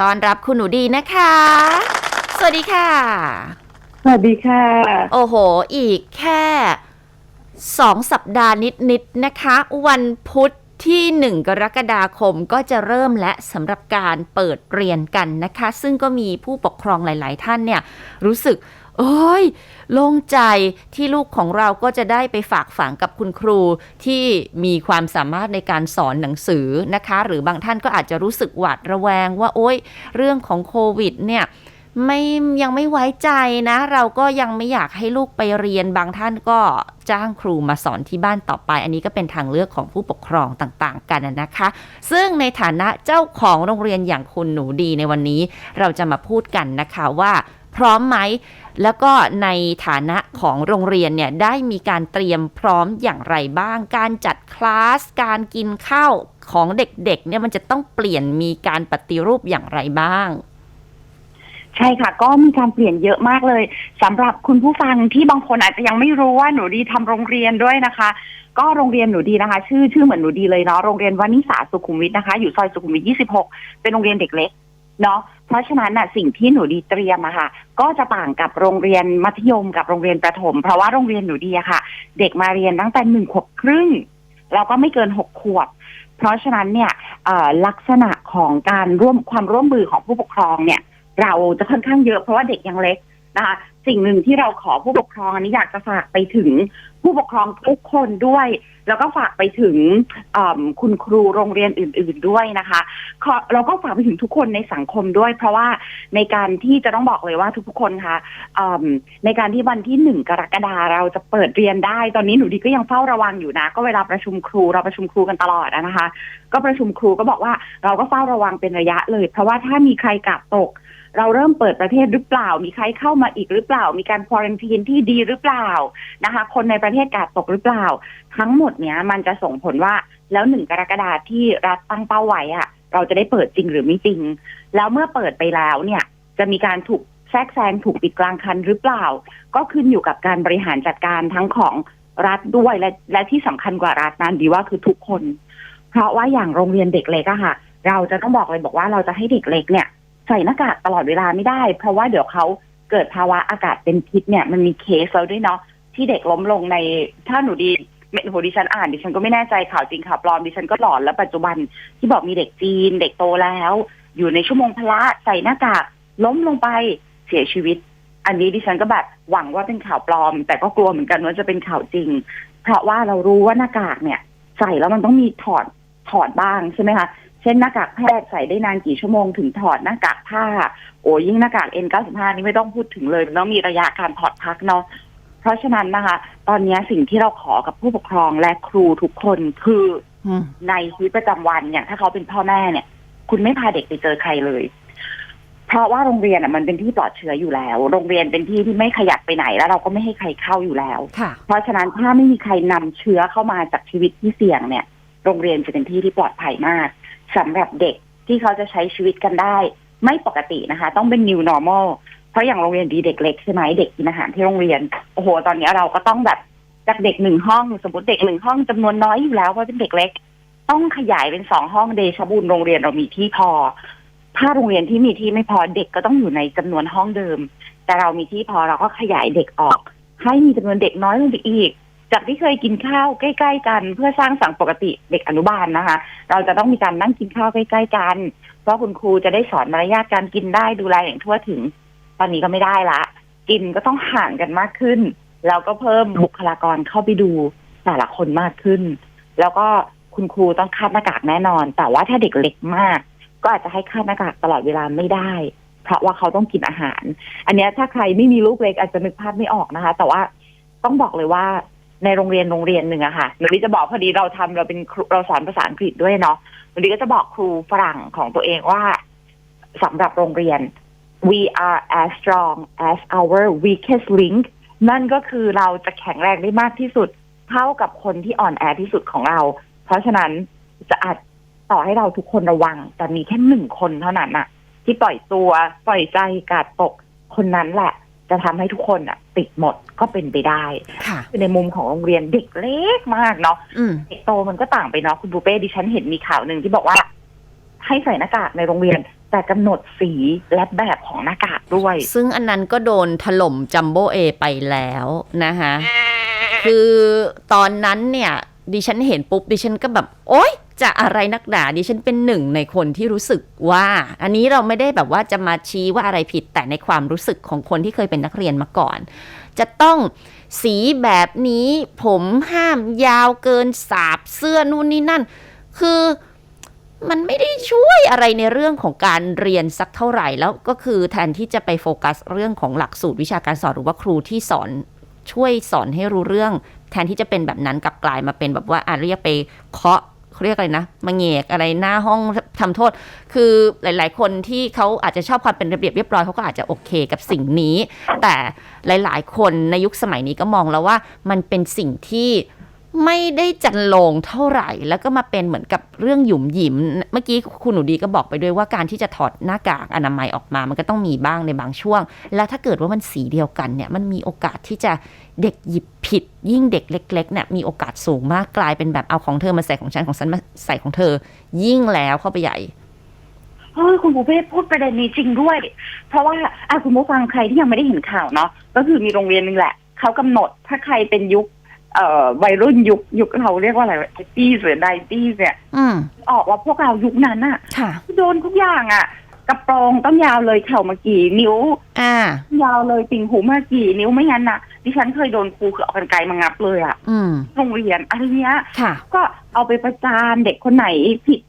ต้อนรับคุณหนูดีนะคะ สวัสดีค่ะ สวัสดีค่ะ โอ้โห อีกแค่สองสัปดาห์นิดๆนะคะ วันพุธที่ 1 กรกฎาคมก็จะเริ่มและสำหรับการเปิดเรียนกันนะคะ ซึ่งก็มีผู้ปกครองหลาย ๆ ท่านเนี่ยรู้สึก โอ้ยโล่งใจที่ลูกของเราก็จะได้ไปฝากฝังกับคุณครูที่มีความสามารถในการสอนหนังสือนะคะ หรือบางท่านก็อาจจะรู้สึกหวาดระแวงว่าโอ้ยเรื่องของโควิดเนี่ยไม่ยังไม่ไว้ใจนะ เราก็ยังไม่อยากให้ลูกไปเรียนบางท่านก็จ้างครูมาสอนที่บ้านต่อไป อันนี้ก็เป็นทางเลือกของผู้ปกครองต่างๆ กันนะคะ ซึ่งในฐานะเจ้าของโรงเรียนอย่างคุณหนูดีในวันนี้ เราจะมาพูดกันนะคะว่า พร้อมไหม แล้วก็ในฐานะของโรงเรียนเนี่ยได้มีการเตรียมพร้อมอย่างไรบ้าง การจัดคลาส การกินข้าวของเด็กๆเนี่ยมันจะต้องเปลี่ยนมีการปฏิรูปอย่างไรบ้างใช่ค่ะก็มีการเปลี่ยนเยอะมากเลยสำหรับคุณผู้ฟังที่บางคนอาจจะยังไม่รู้ว่าหนูดีทำโรงเรียนด้วยนะคะ ก็โรงเรียนหนูดีนะคะ ชื่อชื่อเหมือนหนูดีเลยเนาะโรงเรียนวานิสาสุขุมวิทนะคะ อยู่ซอยสุขุมวิท 26 เป็นโรงเรียนเด็กเล็กเนาะ เพราะฉะนั้นน่ะสิ่งที่หนูดีเตรียมอะค่ะ ก็จะต่างกับโรงเรียนมัธยมกับโรงเรียนประถม เพราะว่าโรงเรียนหนูดีอะค่ะ เด็กมาเรียนตั้งแต่หนึ่งขวบครึ่งแล้วก็ไม่เกินหกขวบ เพราะฉะนั้นเนี่ยลักษณะของการร่วมความร่วมมือของผู้ปกครองเนี่ย เราจะค่อนข้างเยอะเพราะว่าเด็กยังเล็ก นะคะสิ่งหนึ่งที่เราขอผู้ปกครองอันนี้อยากจะฝากไปถึงผู้ปกครองทุกคนด้วย แล้วก็ฝากไปถึงคุณครูโรงเรียนอื่น ๆด้วยนะคะเราก็ฝากไปถึงทุกคนในสังคมด้วย เพราะว่าในการที่จะต้องบอกเลยว่าทุกๆคนคะเอิ่มในการที่วันที่หนึ่งกรกฎาเราจะเปิดเรียนได้ ตอนนี้หนูดีก็ยังเฝ้าระวังอยู่นะ ก็เวลาประชุมครูเราประชุมครูกันตลอดนะคะ ก็ประชุมครูก็บอกว่าเราก็เฝ้าระวังเป็นระยะเลย เพราะว่าถ้ามีใครกาดตก เราเริ่มเปิดประเทศหรือเปล่า มีใครเข้ามาอีกหรือเปล่า มีการควอรันทีนที่ดีหรือเปล่านะคะ คนในประเทศกาดตกหรือเปล่า ทั้งหมดเนี้ยมันจะส่งผลว่าแล้วหนึ่งกรกฎาที่รัฐตั้งเป้าไว้อะเราจะได้เปิดจริงหรือไม่จริง แล้วเมื่อเปิดไปแล้วเนี่ย จะมีการถูกแทรกแซงถูกปิดกลางคันหรือเปล่า ก็ขึ้นอยู่กับการบริหารจัดการทั้งของรัฐด้วยและและที่สำคัญกว่ารัฐนั้นดีว่าคือทุกคน เพราะว่าอย่างโรงเรียนเด็กเล็กอะค่ะ เราจะต้องบอกเลยบอกว่าเราจะให้เด็กเล็กเนี่ย ใส่หน้ากากตลอดเวลาไม่ได้ เพราะว่าเดี๋ยวเขาเกิดภาวะอากาศเป็นพิษเนี่ยมันมีเคสแล้วด้วยเนาะที่เด็กล้มลงในถ้าหนูดีโหดิฉันอ่านดิฉันก็ไม่แน่ใจข่าวจริงข่าวปลอมดิฉันก็หลอนแล้วปัจจุบันที่บอกมีเด็กจีน เด็กโตแล้ว อยู่ในชั่วโมงพละใส่หน้ากากล้มลงไปเสียชีวิต อันนี้ดิฉันก็แบบหวังว่าเป็นข่าวปลอม แต่ก็กลัวเหมือนกันว่าจะเป็นข่าวจริง เพราะว่าเรารู้ว่าหน้ากากเนี่ย ใส่แล้วมันต้องมีถอดถอดบ้างใช่ไหมคะ เช่นหน้ากากแพทย์ใส่ได้นานกี่ชั่วโมงถึงถอดหน้ากากผ้า โอ้ยิ่งหน้ากาก N95 นี่ไม่ต้องพูดถึงเลยมันต้องมีระยะการถอดพักเนาะเพราะฉะนั้นนะคะ ตอนนี้สิ่งที่เราขอกับผู้ปกครองและครูทุกคนคืออืมในชีวิตประจำวันอย่างถ้าเขาเป็นพ่อแม่เนี่ย คุณไม่พาเด็กไปเจอใครเลย เพราะว่าโรงเรียนอะมันเป็นที่ปลอดเชื้ออยู่แล้ว โรงเรียนเป็นที่ที่ไม่ขยับไปไหนแล้วเราก็ไม่ให้ใครเข้าอยู่แล้วค่ะเพราะฉะนั้นถ้าไม่มีใครนำเชื้อเข้ามาจากชีวิตที่เสี่ยงเนี่ย โรงเรียนจะเป็นที่ที่ปลอดภัยมาก สำหรับเด็กที่เขาจะใช้ชีวิตกันได้ ไม่ปกตินะคะ ต้องเป็น new normal เพราะอย่างโรงเรียนดีเด็กเล็กใช่ไหมเด็กกินอาหารที่โรงเรียนโอ้โห ตอนนี้เราก็ต้องแบบจากเด็กหนึ่งห้อง สมมติเด็กหนึ่งห้องจำนวนน้อยอยู่แล้วเพราะเป็นเด็กเล็ก ต้องขยายเป็นสองห้องเดชบุญโรงเรียนเรามีที่พอ ถ้าโรงเรียนที่มีที่ไม่พอเด็กก็ต้องอยู่ในจำนวนห้องเดิม แต่เรามีที่พอเราก็ขยายเด็กออก ให้มีจำนวนเด็กน้อยลงไปอีก จากที่เคยกินข้าวใกล้ๆ กันเพื่อสร้างสังปกติเด็กอนุบาลนะคะ เราจะต้องมีการนั่งกินข้าวใกล้ๆกัน เพราะคุณครูจะได้สอนมารยาทการกินได้ดูแลอย่างทั่วถึง ตอนนี้ก็ไม่ได้ละ กินก็ต้องห่างกันมากขึ้น แล้วก็เพิ่มบุคลากรเข้าไปดูแต่ละคนมากขึ้น แล้วก็คุณครูต้องคาดหน้ากากแน่นอน แต่ว่าถ้าเด็กเล็กมาก ก็อาจจะให้คาดหน้ากากตลอดเวลาไม่ได้ เพราะว่าเขาต้องกินอาหาร อันเนี้ยถ้าใครไม่มีลูกเล็กอาจจะนึกภาพไม่ออกนะคะ แต่ว่าต้องบอกเลยว่า ในโรงเรียนโรงเรียนหนึ่งอะค่ะหนูดีจะบอกพอดีเราทำเราเป็นเราสอนภาษาอังกฤษด้วยเนาะหนูดีก็จะบอกครูฝรั่งของตัวเองว่าสำหรับโรงเรียน we are as strong as our weakest link นั่นก็คือเราจะแข็งแรงได้มากที่สุด เท่ากับคนที่อ่อนแอที่สุดของเรา เพราะฉะนั้นจะอาจต่อให้เราทุกคนระวัง แต่มีแค่หนึ่งคนเท่านั้นน่ะ ที่ปล่อยตัวปล่อยใจกาดตกคนนั้นแหละ จะทำให้ทุกคนอะ ติดหมดก็เป็นไปได้ค่ะคือในมุมของโรงเรียนเด็กเล็กมากเนาะอืมเด็กโตมันก็ต่างไปเนาะคุณบูเป้ดิฉันเห็นมีข่าวหนึ่งที่บอกว่า ให้ใส่หน้ากากในโรงเรียน แต่กำหนดสีและแบบของหน้ากากด้วย ซึ่งอันนั้นก็โดนถล่มจัมโบ้เอไปแล้วนะคะคือตอนนั้นเนี่ย ดิฉันเห็นปุ๊บดิฉันก็แบบ โอ๊ย จะอะไรนักหนาดิฉันเป็นหนึ่งในคนที่รู้สึกว่า อันนี้เราไม่ได้แบบว่าจะมาชี้ว่าอะไรผิดแต่ในความรู้สึกของคนที่เคยเป็นนักเรียนมาก่อน จะต้องสีแบบนี้ผมห้ามยาวเกินสาบเสื้อนู่นนี่นั่น คือมันไม่ได้ช่วยอะไรในเรื่องของการเรียนสักเท่าไหร่แล้วก็คือแทนที่จะไปโฟกัสเรื่องของหลักสูตรวิชาการสอนหรือว่าครูที่สอนช่วยสอนให้รู้เรื่อง แทนที่จะเป็นแบบนั้นกลับกลายมาเป็นแบบว่าอะเรียกไปเคาะ เขาเรียกอะไรนะมาเงกอะไรหน้าห้องทำโทษ คือหลาย ๆ คนที่เขาอาจจะชอบความเป็นระเบียบเรียบร้อยเขาก็อาจจะโอเคกับสิ่งนี้ แต่หลาย ๆ คนในยุคสมัยนี้ก็มองแล้วว่ามันเป็นสิ่งที่ ไม่ได้จันลงเท่าไหร่ แล้วก็มาเป็นเหมือนกับเรื่องหยุมหยิม เมื่อกี้คุณหนูดีก็บอกไปด้วยว่าการที่จะถอดหน้ากากอนามัยออกมา มันก็ต้องมีบ้างในบางช่วง แล้วถ้าเกิดว่ามันสีเดียวกันเนี่ย มันมีโอกาสที่จะเด็กหยิบผิด ยิ่งเด็กเล็กๆเนี่ยมีโอกาสสูงมากกลายเป็นแบบเอาของเธอมาใส่ของฉันของฉันมาใส่ของเธอ ยิ่งแล้วเข้าไปใหญ่เฮ้ยคุณปูเป้พูดประเด็นนี้จริงด้วย เพราะว่าอะคุณผู้ฟังใครที่ยังไม่ได้เห็นข่าวเนาะก็คือมีโรงเรียนหนึ่งแหละเขากำหนดถ้าใครเป็นยุค เอ่อวัยรุ่นยุคยุคเราเรียกว่าอะไรตี้หรือไดตี้เนี่ย อืมออกว่าพวกเรายุคนั้นอะค่ะ โดนทุกอย่างอะกระโปรงต้องยาวเลยเข่ามากี่นิ้ว อ่า ยาวเลยติ่งหูมากี่นิ้วไม่งั้นนะดิฉันเคยโดนครูคือเอากันไกลมางับเลยอะอืม โรงเรียนอะไรเงี้ย ค่ะ ก็เอาไปประจานเด็กคนไหนผิด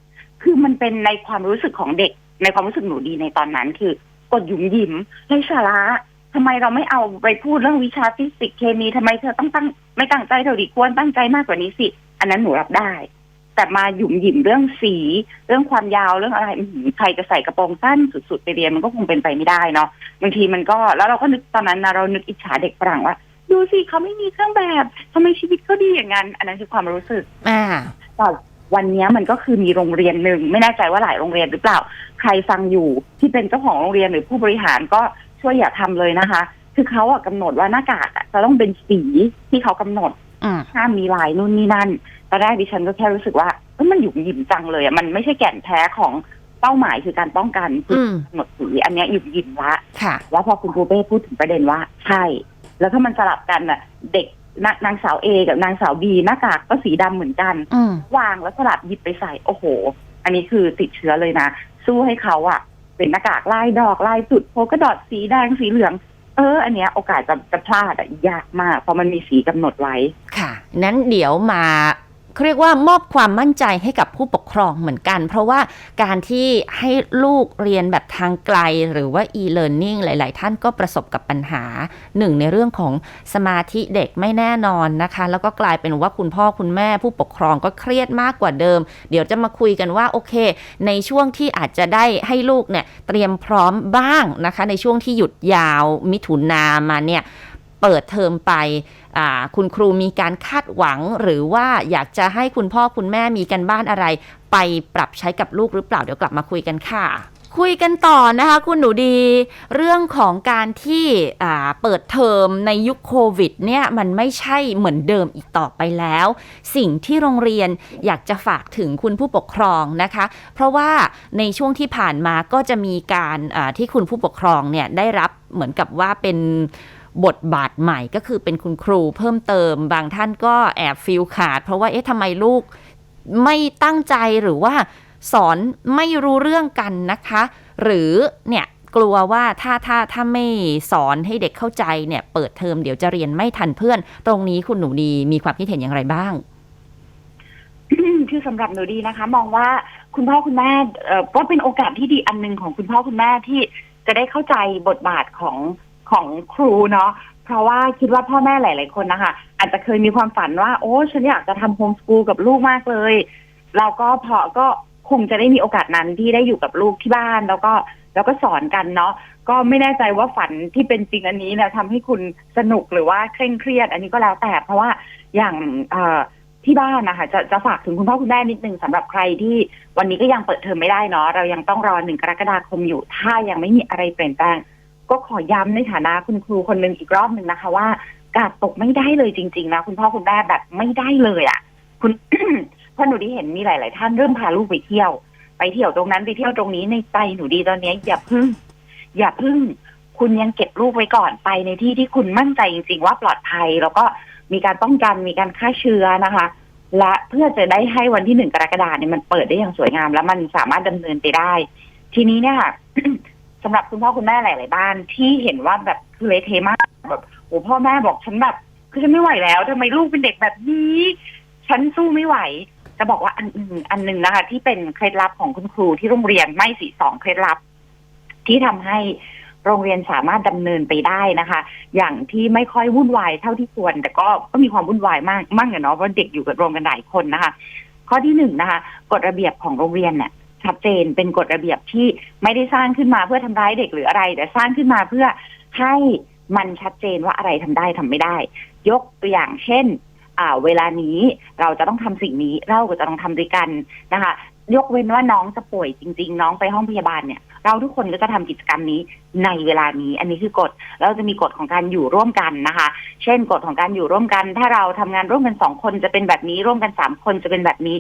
คือมันเป็นในความรู้สึกของเด็ก ในความรู้สึกหนูดีในตอนนั้นคือกดหยุมหยิมไร้สาระ ทำไมเราไม่เอาไปพูดเรื่องวิชาฟิสิกส์เคมีทำไมเธอต้องตั้งไม่ตั้งใจเท่าดีควรตั้งใจมากกว่านี้สิ อันนั้นหนูรับได้ แต่มาหยุมหยิมเรื่องสี เรื่องความยาวเรื่องอะไรอื้อหือใครจะใส่กระโปรงสั้นสุดๆไปเรียนมันก็คงเป็นไปไม่ได้เนาะบางทีมันก็แล้วเราก็นึกตอนนั้นนะเรานึกอิจฉาเด็กฝรั่งว่าดูสิเขาไม่มีเครื่องแบบทำไมชีวิตเขาดีอย่างนั้น อันนั้นคือความรู้สึกอ่าแต่วันนี้มันก็คือมีโรงเรียนหนึ่งไม่แน่ใจว่าหลายโรงเรียนหรือเปล่า ใครฟังอยู่ที่เป็นเจ้าของโรงเรียนหรือผู้บริหารก็ ช่วยอย่าทำเลยนะคะ คือเขาอะกำหนดว่าหน้ากากอะจะต้องเป็นสีที่เขากำหนดอืมห้ามมีลายนู่นนี่นั่นตอนแรกดิฉันก็แค่รู้สึกว่าเอ้ยมันหยุ่มหยิมจังเลยอะมันไม่ใช่แก่นแท้ของเป้าหมายคือการป้องกันคืออืมกำหนดสีอันเนี้ยหยุ่มหยิมละค่ะแล้วพอคุณครูเป้พูดถึงประเด็นว่า ใช่ แล้วถ้ามันสลับกันอะเด็กนนางสาวเอกับนางสาวบีหน้ากากก็สีดำเหมือนกันอืมวางแล้วสลับหยิบไปใส่โอ้โห อันนี้คือติดเชื้อเลยนะ สู้ให้เขาอะ เป็นหน้ากากลายดอกลายจุดโพกระดอดสีแดงสีเหลืองเออ อันเนี้ยโอกาสจะจะพลาดอะยากมาก เพราะมันมีสีกำหนดไว้ ค่ะ นั้นเดี๋ยวมา เขาเรียกว่ามอบความมั่นใจให้กับผู้ปกครองเหมือนกัน เพราะว่าการที่ให้ลูกเรียนแบบทางไกลหรือว่า e-learning หลาย ๆ ท่านก็ประสบกับปัญหาหนึ่งในเรื่องของสมาธิเด็กไม่แน่นอนนะคะ แล้วก็กลายเป็นว่าคุณพ่อคุณแม่ผู้ปกครองก็เครียดมากกว่าเดิม เดี๋ยวจะมาคุยกันว่าโอเค ในช่วงที่อาจจะได้ให้ลูกเนี่ยเตรียมพร้อมบ้างนะคะ ในช่วงที่หยุดยาวมิถุนามาเนี่ยเปิดเทอมไป คุณครูมีการคาดหวัง หรือว่าอยากจะให้คุณพ่อคุณแม่มีกันบ้านอะไร ไปปรับใช้กับลูกหรือเปล่าเดี๋ยวกลับมาคุยกันค่ะคุยกันต่อนะคะคุณหนูดีเรื่องของการที่เปิดเทอมในยุคโควิดเนี่ยมันไม่ใช่เหมือนเดิมอีกต่อไปแล้ว สิ่งที่โรงเรียนอยากจะฝากถึงคุณผู้ปกครองนะคะ เพราะว่าในช่วงที่ผ่านมาก็จะมีการที่คุณผู้ปกครองเนี่ยได้รับเหมือนกับว่าเป็น บทบาทใหม่ก็คือเป็นคุณครูเพิ่มเติม บางท่านก็แอบฟิลขาด เพราะว่าเอ๊ะทำไมลูกไม่ตั้งใจหรือว่าสอนไม่รู้เรื่องกันนะคะ หรือเนี่ยกลัวว่าถ้าถ้าถ้าไม่สอนให้เด็กเข้าใจเนี่ยเปิดเทอมเดี๋ยวจะเรียนไม่ทันเพื่อน ตรงนี้คุณหนูดีมีความคิดเห็นอย่างไรบ้างคือสำหรับหนูดีนะคะ มองว่าคุณพ่อคุณแม่เอ่อก็เป็นโอกาสที่ดีอันหนึ่งของคุณพ่อคุณแม่ที่จะได้เข้าใจบทบาทของ ของครูเนาะเพราะว่าคิดว่าพ่อแม่หลาย ๆ คนนะคะอาจจะเคยมีความฝันว่า โอ้ฉันอยากจะทำโฮมสกูลกับลูกมากเลย เราก็พอก็คงจะได้มีโอกาสนั้นที่ได้อยู่กับลูกที่บ้าน แล้วก็แล้วก็สอนกันเนาะก็ไม่แน่ใจว่าฝันที่เป็นจริงอันนี้เนี่ยทำให้คุณสนุกหรือว่าเคร่งเครียด อันนี้ก็แล้วแต่ เพราะว่าอย่างที่บ้านนะคะจะจะฝากถึงคุณพ่อคุณแม่นิดนึงสำหรับใครที่วันนี้ก็ยังเปิดเทอมไม่ได้เนาะเรายังต้องรอหนึ่งกรกฎาคมอยู่ ถ้ายังไม่มีอะไรเปลี่ยนแปลง ก็ขอย้ำในฐานะคุณครูคนหนึ่งอีกรอบหนึ่งนะคะ ว่ากาดตกไม่ได้เลยจริง ๆ นะคุณพ่อคุณแม่แบบไม่ได้เลยอะ่ะ คุณพราะหนูได้เห็นมีหลาย ๆ ท่านเริ่มพาลูกไปเที่ยว ไปเที่ยวตรงนั้นไปเที่ยวตรงนี้ในใจหนูดีตอนนี้อย่าพึ่ง อย่าพึ่ง คุณยังเก็บลูกไว้ก่อนไปในที่ที่คุณมั่นใจจริง ๆ ว่าปลอดภัย แล้วก็มีการป้องกันมีการฆ่าเชื้อนะคะ และเพื่อจะได้ให้วันที่หนึ่งกรกฎาเนี่ยมันเปิดได้อย่างสวยงาม แล้วมันสามารถดำเนินไปได้ ทีนี้เนี่ยค่ะ สำหรับคุณพ่อคุณแม่หลาย ๆ บ้านที่เห็นว่าแบบคือเละเทมากแบบโอ้พ่อแม่บอกฉันแบบคือฉันไม่ไหวแล้วทำไมลูกเป็นเด็กแบบนี้ ฉันสู้ไม่ไหว จะบอกว่าอันหนึ่งอันหนึ่งนะคะ ที่เป็นเคล็ดลับของคุณครูที่โรงเรียนไม่สีสองเคล็ดลับ ที่ทำให้โรงเรียนสามารถดำเนินไปได้นะคะ อย่างที่ไม่ค่อยวุ่นวายเท่าที่ควร แต่ก็ก็มีความวุ่นวายมากมั่งอะเนาะเพราะเด็กอยู่กับรวมกันหลายคนนะคะ ข้อที่หนึ่งนะคะกฎระเบียบของโรงเรียนเนี่ย ชัดเจนเป็นกฎระเบียบที่ไม่ได้สร้างขึ้นมาเพื่อทำร้ายเด็กหรืออะไร แต่สร้างขึ้นมาเพื่อให้มันชัดเจนว่าอะไรทำได้ทำไม่ได้ ยกตัวอย่างเช่นอ่าเวลานี้เราจะต้องทำสิ่งนี้เราก็จะต้องทำด้วยกันนะคะ ยกเว้นว่าน้องจะป่วยจริง ๆ น้องไปห้องพยาบาลเนี่ย เราทุกคนก็จะทำกิจกรรมนี้ในเวลานี้ อันนี้คือกฎแล้วจะมีกฎของการอยู่ร่วมกันนะคะ เช่นกฎของการอยู่ร่วมกัน ถ้าเราทำงานร่วมกันสองคนจะเป็นแบบนี้ร่วมกันสามคนจะเป็นแบบนี้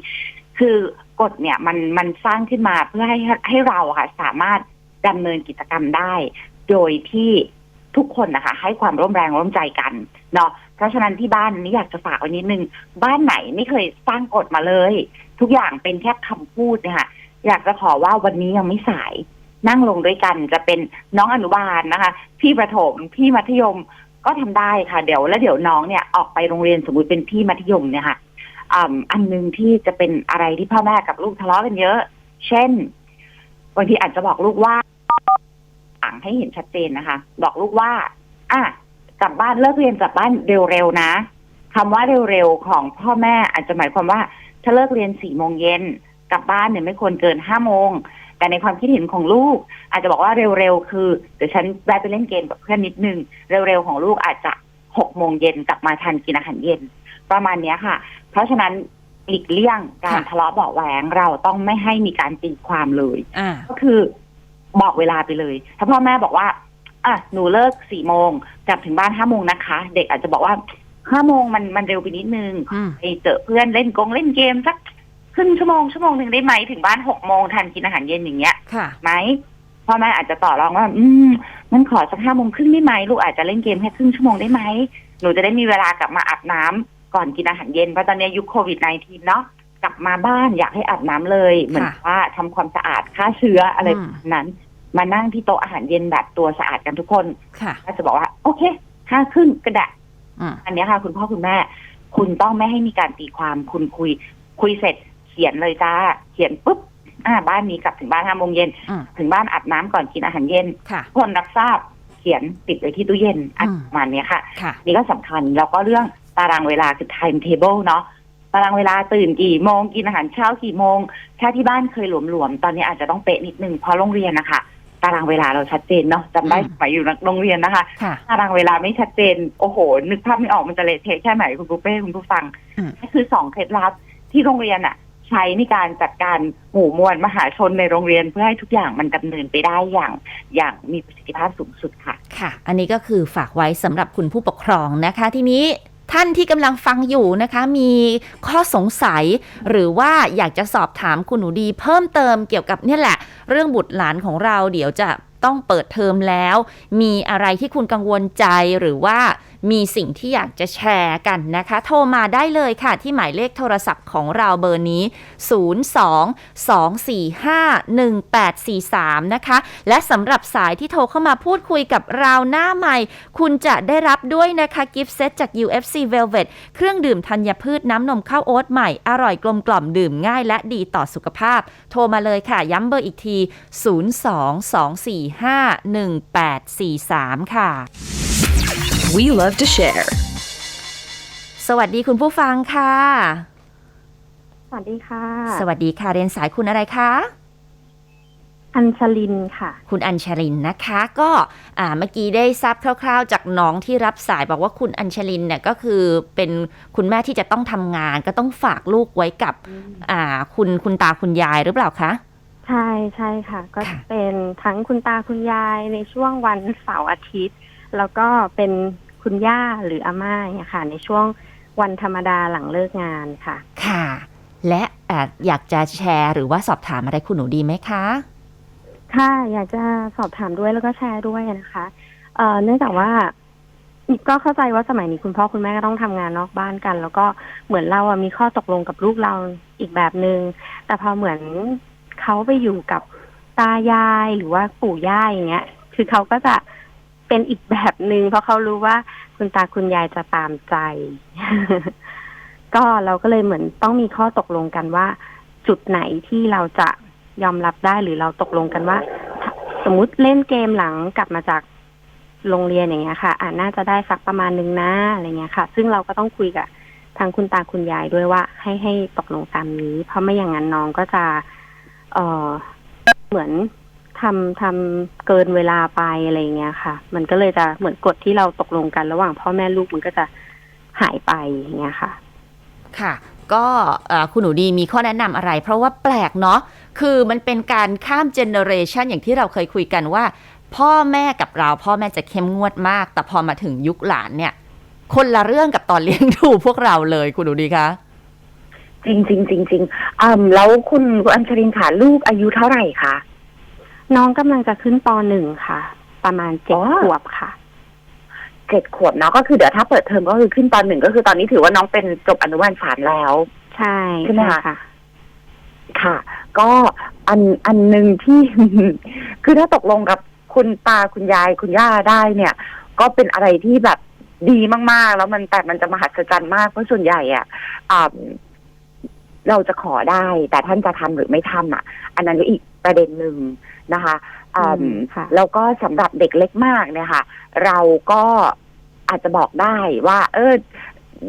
คือกฎเนี่ยมันมันสร้างขึ้นมาเพื่อให้ให้เราค่ะ สามารถดำเนินกิจกรรมได้ โดยที่ทุกคนนะคะ ให้ความร่วมแรงร่วมใจกันเนาะเพราะฉะนั้นที่บ้านนี้อยากจะฝากไว้นิดนึง บ้านไหนไม่เคยสร้างกฎมาเลย ทุกอย่างเป็นแค่คำพูดเนะคะอยากจะขอว่าวันนี้ยังไม่สาย นั่งลงด้วยกันจะเป็นน้องอนุบาลนะคะ พี่ประถมพี่มัธยมก็ทำได้ค่ะ เดี๋ยวแล้วเดี๋ยวน้องเนี่ยออกไปโรงเรียนสมมติเป็นพี่มัธยมเนี่ยค่ะ อันหนึ่งที่จะเป็นอะไรที่พ่อแม่กับลูกทะเลาะกันเยอะ เช่นบางทีอาจจะบอกลูกว่าสั่งให้เห็นชัดเจนนะคะ บอกลูกว่า อะกลับบ้านเลิกเรียนกลับบ้านเร็วๆนะคำว่าเร็วๆของพ่อแม่อาจจะหมายความว่า ถ้าเลิกเรียนสี่โมงเย็นกลับบ้านเนี่ยไม่ควรเกินห้าโมงแต่ในความคิดเห็นของลูก อาจจะบอกว่าเร็วๆคือเดี๋ยวฉันแวะไปเล่นเกมกับเพื่อนนิดนึง เร็วๆของลูกอาจจะหกโมงเย็นกลับมาทันกินอาหารเย็น ประมาณเนี้ยค่ะ เพราะฉะนั้นหลีกเลี่ยงการค่ะ ทะเลาะเบาะแหวงเราต้องไม่ให้มีการตีความเลย อ่า ก็คือบอกเวลาไปเลย ถ้าพ่อแม่บอกว่า อะ หนูเลิกสี่โมงกลับถึงบ้านห้าโมงนะคะ เด็กอาจจะบอกว่าห้าโมงมันมันเร็วไปนิดนึงอืม ไปเจอเพื่อนเล่นกงเล่นเกมสักครึ่งชั่วโมงชั่วโมงหนึ่งได้ไหมถึงบ้านหกโมงทันกินอาหารเย็นอย่างเงี้ย ค่ะ ไหมพ่อแม่อาจจะต่อรองว่า อืมงั้นขอสักห้าโมงครึ่งได้ไหมลูกอาจจะเล่นเกมแค่ครึ่งชั่วโมงได้ไหมหนูจะได้มีเวลากลับมาอาบน้ำ ก่อนกินอาหารเย็นเพราะตอนนี้ยุคโควิด -19 เนาะกลับมาบ้านอยากให้อาบน้ำเลย เหมือนว่าทำความสะอาดฆ่าเชื้ออะไรอืมแบบนั้น มานั่งที่โต๊ะอาหารเย็นแบบตัวสะอาดกันทุกคนค่ะก็จะบอกว่า โอเคห้าครึ่งก็ได้อืมอันเนี้ยค่ะ คุณพ่อคุณแม่ คุณต้องไม่ให้มีการตีความคุณคุย คุยเสร็จเขียนเลยจ้า เขียนปุ๊บอ่าบ้านนี้กลับถึงบ้านห้าโมงเย็นอืมถึงบ้านอาบน้ำก่อนกินอาหารเย็นค่ะคนรับทราบเขียนติดไว้ที่ตู้เย็นอันอืมประมาณเนี้ยค่ะค่ะนี่ก็สำคัญแล้วก็เรื่อง ตารางเวลาคือ time table เนาะตารางเวลาตื่นกี่โมงกินอาหารเช้ากี่โมง ถ้าที่บ้านเคยหลวมๆ ตอนนี้อาจจะต้องเป๊ะนิดนึงเพราะโรงเรียนนะคะตารางเวลาเราชัดเจนเนาะจำได้อืมสมัยอยู่โรงเรียนนะคะค่ะตารางเวลาไม่ชัดเจน โอ้โห นึกภาพไม่ออกมันจะเละเทะแค่ไหนคุณปุ๊เป้คุณผู้ฟังอืมนี่คือสองเคล็ดลับที่โรงเรียนอะ ใช้ในการจัดการหมู่มวลมหาชนในโรงเรียนเพื่อให้ทุกอย่างมันดำเนินไปได้อย่างอย่างมีประสิทธิภาพสูงสุดค่ะ ค่ะ อันนี้ก็คือฝากไว้สำหรับคุณผู้ปกครองนะคะ ทีนี้ ท่านที่กำลังฟังอยู่นะคะ มีข้อสงสัย หรือว่าอยากจะสอบถามคุณหนูดี เพิ่มเติมเกี่ยวกับเนี่ยแหละ เรื่องบุตรหลานของเราเดี๋ยวจะต้องเปิดเทอมแล้ว มีอะไรที่คุณกังวลใจหรือว่า มีสิ่งที่อยากจะแชร์กันนะคะ โทรมาได้เลยค่ะ ที่หมายเลขโทรศัพท์ของเราเบอร์นี้ 02-245-1843 นะคะ และสำหรับสายที่โทรเข้ามาพูดคุยกับเราหน้าใหม่ คุณจะได้รับด้วยนะคะกิฟต์เซตจาก UFC Velvet เครื่องดื่มธัญพืชน้ำนมข้าวโอ๊ตใหม่ อร่อยกลมกล่อมดื่มง่ายและดีต่อสุขภาพ โทรมาเลยค่ะ ย้ำเบอร์อีกที 02-245-1843 ค่ะ We love to share. สวัสดีคุณผู้ฟังค่ะ สวัสดีค่ะ สวัสดีค่ะ เรียนสายคุณอะไรคะ อัญชลินค่ะ คุณอัญชลินนะคะ ก็อ่าเมื่อกี้ได้ทราบคร่าว ๆ จากน้องที่รับสายบอกว่าคุณอัญชลินเนี่ยก็คือเป็นคุณแม่ที่จะต้องทำงาน ก็ต้องฝากลูกไว้กับอ่าคุณคุณตาคุณยายหรือเปล่าคะใช่ใช่ค่ะ ก็ค่ะเป็นทั้งคุณตาคุณยายในช่วงวันเสาร์อาทิตย์ แล้วก็เป็นคุณย่าหรืออาม่าเนี่ยค่ะ ในช่วงวันธรรมดาหลังเลิกงานค่ะ ค่ะ และอะอยากจะแชร์หรือว่าสอบถามอะไรคุณหนูดีไหมคะ ค่ะ อยากจะสอบถามด้วยแล้วก็แชร์ด้วยนะคะเอ่อเนื่องจากว่าก็เข้าใจว่าสมัยนี้คุณพ่อคุณแม่ก็ต้องทำงานนอกบ้านกัน แล้วก็เหมือนเราอะมีข้อตกลงกับลูกเราอีกแบบหนึง่งแต่พอเหมือนเขาไปอยู่กับตายายหรือว่าปู่ย่าอย่างเงี้ย คือเขาก็จะ เป็นอีกแบบหนึง่งเพราะเขารู้ว่าคุณตาคุณยายจะตามใจ ก็เราก็เลยเหมือนต้องมีข้อตกลงกันว่า จุดไหนที่เราจะยอมรับได้หรือเราตกลงกันว่า สมมุติเล่นเกมหลังกลับมาจากโรงเรียนอย่างเงี้ยค่ะอ่าน่าจะได้สักประมาณนึงนะอะไรเงี้ยค่ะ ซึ่งเราก็ต้องคุยกับทางคุณตาคุณยายด้วยว่า ให้ให้ตกลงตามนี้ เพราะไม่อย่างนั้นน้องก็จะ เออเหมือน ทำทำเกินเวลาไปอะไรเงี้ยค่ะ มันก็เลยจะเหมือนกฎที่เราตกลงกันระหว่างพ่อแม่ลูกมันก็จะหายไปอย่างเงี้ยค่ะ ค่ะ ก็เอ่อคุณหนูดีมีข้อแนะนำอะไร เพราะว่าแปลกเนาะคือมันเป็นการข้ามเจเนอเรชันอย่างที่เราเคยคุยกันว่า พ่อแม่กับเรา พ่อแม่จะเข้มงวดมาก แต่พอมาถึงยุคหลานเนี่ย คนละเรื่องกับตอนเลี้ยงดูพวกเราเลยคุณหนูดีคะจริงจริงจริงจริงๆอืมแล้วคุณคุณอัญชรินค่ะลูกอายุเท่าไหร่คะ น้องกำลังจะขึ้นปหนึ่งค่ะ ประมาณเจ็ดอ๋อ ขวบค่ะ เจ็ดขวบเนาะก็คือเดี๋ยวถ้าเปิดเทอมก็คือขึ้นตอนหนึ่งก็คือตอนนี้ถือว่าน้องเป็นจบอนุบาลสามแล้ว ใช่ใช่ไหมคะ ค่ะ ค่ะ ก็อันอันหนึ่งที่ คือถ้าตกลงกับคุณตาคุณยายคุณย่าได้เนี่ย ก็เป็นอะไรที่แบบดีมากๆ แล้วมันแต่มันจะมหัศจรรย์มากเพราะส่วนใหญ่อะอ่าเราจะขอได้ แต่ท่านจะทำหรือไม่ทำอะ อันนั้นก็อีกประเด็นหนึ่ง นะคะอ่าอืมค่ะ แล้วก็สำหรับเด็กเล็กมากเนี่ยค่ะ เราก็อาจจะบอกได้ว่า เออ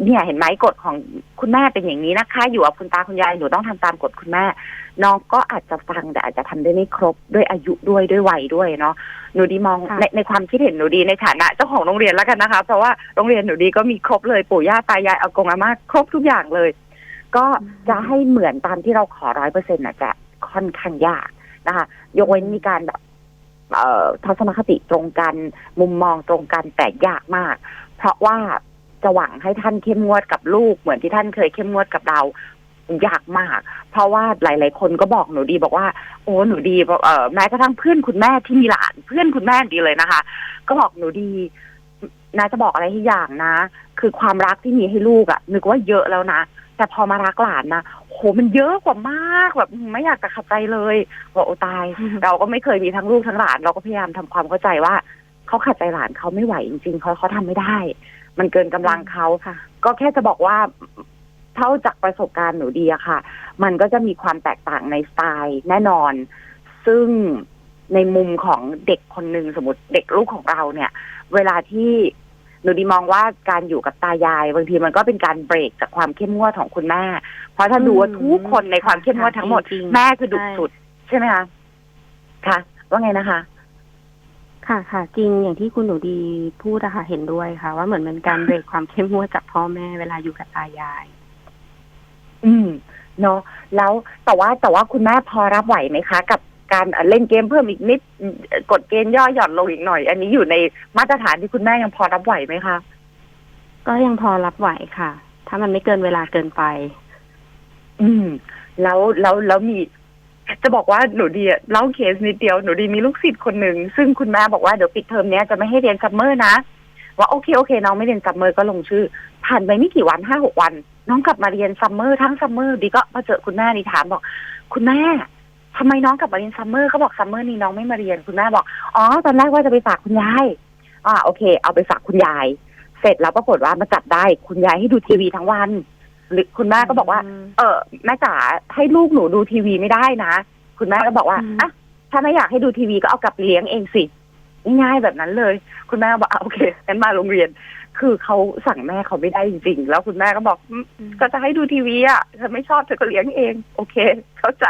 เนี่ยเห็นไหมกฎของคุณแม่เป็นอย่างนี้นะคะ อยู่กับคุณตาคุณยายหนูต้องทำตามกฎคุณแม่ น้องก็อาจจะฟังแต่อาจจะทำได้ไม่ครบด้วยอายุด้วยด้วยวัยด้วยเนาะหนูดีมองค่ะ ในในความคิดเห็นหนูดีในฐานะเจ้าของโรงเรียนแล้วกันนะคะ เพราะว่าโรงเรียนหนูดีก็มีครบเลยปู่ย่าตายายอากงอาม่าครบทุกอย่างเลย ก็จะให้เหมือนตามที่เราขอร้อยเปอร์เซ็นต์น่ะจะค่อนข้างยาก นะคะ ยกเว้นมีการแบบเอ่อทัศนคติตรงกัน มุมมองตรงกันแต่ยากมาก เพราะว่าจะหวังให้ท่านเข้มงวดกับลูก เหมือนที่ท่านเคยเข้มงวดกับเรายากมาก เพราะว่าหลาย ๆ คนก็บอกหนูดีบอกว่า โอ้หนูดีบอกเออแม้กระทั่งเพื่อนคุณแม่ที่มีหลาน เพื่อนคุณแม่ดีเลยนะคะ ก็บอกหนูดีนาจะบอกอะไรที่อย่างนะ คือความรักที่มีให้ลูกอะนึกว่าเยอะแล้วนะ แต่พอมารักหลานนะโหมันเยอะกว่ามากแบบไม่อยากจะขัดใจเลยบอกโอ้ตาย เราก็ไม่เคยมีทั้งลูกทั้งหลาน เราก็พยายามทำความเข้าใจว่าเขาขัดใจหลานเขาไม่ไหวจริงๆเขาเขาทำไม่ได้ มันเกินกำลังเขาค่ะ ก็แค่จะบอกว่าเท่าจากประสบการณ์หนูดีอะค่ะ มันก็จะมีความแตกต่างในสไตล์แน่นอน ซึ่งในมุมของเด็กคนหนึ่งสมมติเด็กลูกของเราเนี่ย เวลาที่ หนูดีมองว่าการอยู่กับตายายบางทีมันก็เป็นการเบรกจากความเข้มงวดของคุณแม่ เพราะถ้าดูว่าทุกคนในความเข้มงวดทั้งหมดจริงๆแม่คือดุใช่สุด ใช่ไหมคะค่ะ ว่าไงนะคะ ค่ะค่ะ จริงอย่างที่คุณหนูดีพูดอะค่ะเห็นด้วยค่ะ ว่าเหมือนเป็นการเบรกความเข้มงวดจากพ่อแม่เวลาอยู่กับตายาย อืมเนาะแล้วแต่ว่าแต่ว่าคุณแม่พอรับไหวไหมคะ กับ การเอ่อเล่นเกมเพิ่มอีกนิดเอ่อกดเกณฑ์ย่อหย่อนลงอีกหน่อย อันนี้อยู่ในมาตรฐานที่คุณแม่ยังพอรับไหวไหมคะก็ยังพอรับไหวค่ะ ถ้ามันไม่เกินเวลาเกินไป อืม แล้วแล้วแล้วมี จะบอกว่าหนูดีอะเล่าเคสนิดเดียวหนูดีมีลูกศิษย์คนหนึ่งซึ่งคุณแม่บอกว่าเดี๋ยวปิดเทอมเนี้ยจะไม่ให้เรียนซัมเมอร์นะว่าโอเคโอเค น้องไม่เรียนซัมเมอร์ก็ลงชื่อ ผ่านไปไม่กี่วันห้าหกวัน น้องกลับมาเรียนซัมเมอร์ทั้งซัมเมอร์ดีก็มาเจอคุณแม่ดีถามบอก คุณแม่ ทำไมน้องกลับมาเรียนซัมเมอร์เขาบอกซัมเมอร์นี้น้องไม่มาเรียนคุณแม่บอก อ๋อ ตอนแรกว่าจะไปฝากคุณยายอ่าโอเค เอาไปฝากคุณยาย เสร็จแล้วปรากฏว่ามาจับได้คุณยายให้ดูทีวีทั้งวัน หรือคุณแม่ก็บอกว่า เออแม่จ๋าให้ลูกหนูดูทีวีไม่ได้นะ คุณแม่ก็บอกว่าอืมอะถ้าไม่อยากให้ดูทีวีก็เอากลับไปเลี้ยงเองสิง่ายๆแบบนั้นเลย คุณแม่ก็บอกอะโอเคงั้นมาโรงเรียน คือเขาสั่งแม่เขาไม่ได้จริงๆ แล้วคุณแม่ก็บอกอืมก็จะให้ดูทีวีอะเธอไม่ชอบเธอก็เลี้ยงเอง โอเค เข้าใจ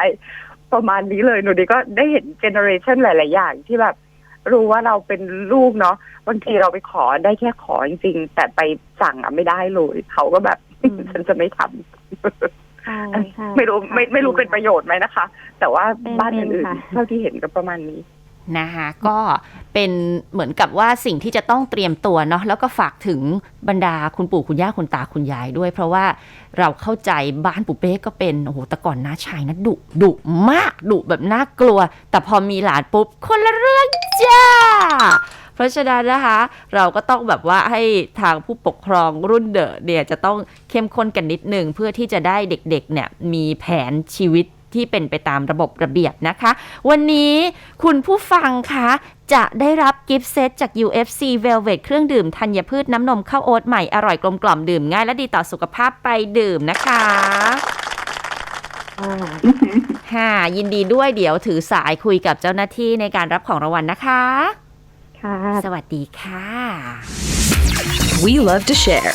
ประมาณนี้เลยหนูดีก็ได้เห็นเจเนอเรชันหลาย ๆ อย่างที่แบบ รู้ว่าเราเป็นลูกเนาะบางทีเราไปขอได้แค่ขอจริงๆแต่ไปสั่งอะไม่ได้เลยเขาก็แบบอืมฉันจะไม่ทำใช่ใช่ไม่รู้ไม่ค่ะไม่รู้เป็นประโยชน์ไหมนะคะ แต่ว่าเป็นบ้านเป็นอื่นค่ะๆเท่าที่เห็นก็ประมาณนี้นะคะก็ เป็นเหมือนกับว่าสิ่งที่จะต้องเตรียมตัวเนาะแล้วก็ฝากถึงบรรดาคุณปู่คุณย่าคุณตาคุณยายด้วย เพราะว่าเราเข้าใจบ้านปู่เป้ก็เป็นโอ้โหแต่ก่อนน้าชายนะดุดุมากดุแบบน่ากลัว แต่พอมีหลานปุ๊บคนละเรื่องจ้าเพราะฉะนั้นนะคะ เราก็ต้องแบบว่าให้ทางผู้ปกครองรุ่นเดอะเนี่ยจะต้องเข้มข้นกันนิดหนึ่งเพื่อที่จะได้เด็กๆเนี่ยมีแผนชีวิต ที่เป็นไปตามระบบระเบียบนะคะ วันนี้คุณผู้ฟังคะจะได้รับกิฟต์เซตจาก UFC Velvet เครื่องดื่มธัญพืชน้ำนมข้าวโอ๊ตใหม่อร่อยกลมกล่อมดื่มง่ายและดีต่อสุขภาพไปดื่มนะคะอ่าค่ะยินดีด้วยเดี๋ยวถือสายคุยกับเจ้าหน้าที่ในการรับของรางวัลนะคะ ค่ะ สวัสดีค่ะ We love to share.